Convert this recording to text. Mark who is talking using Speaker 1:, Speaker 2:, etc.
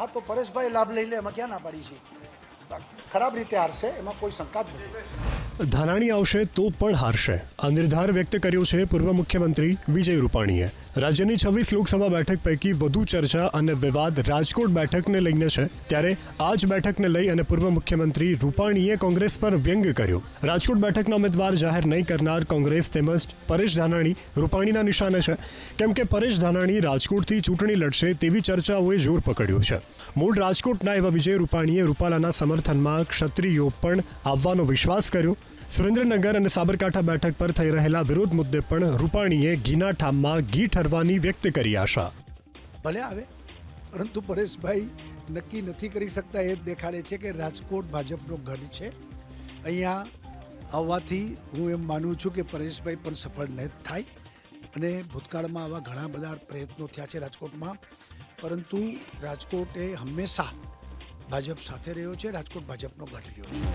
Speaker 1: હા, તો પરેશભાઈ લાભ લઈ લે, એમાં ક્યાં ના પાડી છે? ખરાબ રીતે હારશે, એમાં કોઈ શંકા જ નથી.
Speaker 2: ધાનાણી આવશે તો પણ હારશે. આ નિર્ધાર વ્યક્ત કર્યો છે પૂર્વ મુખ્યમંત્રી વિજય રૂપાણીએ. રાજ્યની છવ્વીસ લોકસભા બેઠક પૈકી વધુ ચર્ચા અને વિવાદ રાજકોટ બેઠકને લઈને છે. ત્યારે આ જ બેઠકને લઈ અને પૂર્વ મુખ્યમંત્રી રૂપાણીએ કોંગ્રેસ પર વ્યંગ કર્યો. રાજકોટ બેઠકના ઉમેદવાર જાહેર નહીં કરનાર કોંગ્રેસ તેમજ પરેશ ધાનાણી રૂપાણીના નિશાને છે. કેમ કે પરેશ ધાનાણી રાજકોટથી ચૂંટણી લડશે તેવી ચર્ચાઓએ જોર પકડ્યું છે. મૂળ રાજકોટના એવા વિજય રૂપાણીએ રૂપાલાના સમર્થનમાં ક્ષત્રિયો પણ આવવાનો વિશ્વાસ કર્યો. સુરેન્દ્રનગર અને સાબરકાંઠા બેઠક પર થઈ રહેલા વિરોધ મુદ્દે પણ રૂપાણીએ ઘીના ઠામમાં ઘી ઠરવાની વ્યક્ત કરી આશા.
Speaker 1: ભલે આવે, પરંતુ પરેશભાઈ નક્કી નથી કરી શકતા. એ દેખાડે છે કે રાજકોટ ભાજપનો ગઢ છે. અહીંયા આવવાથી હું એમ માનું છું કે પરેશભાઈ પણ સફળ ન થાય. અને ભૂતકાળમાં આવા ઘણા બધા પ્રયત્નો થયા છે રાજકોટમાં. પરંતુ રાજકોટ એ હંમેશા ભાજપ સાથે રહ્યો છે, રાજકોટ ભાજપનો ગઢ રહ્યો છે.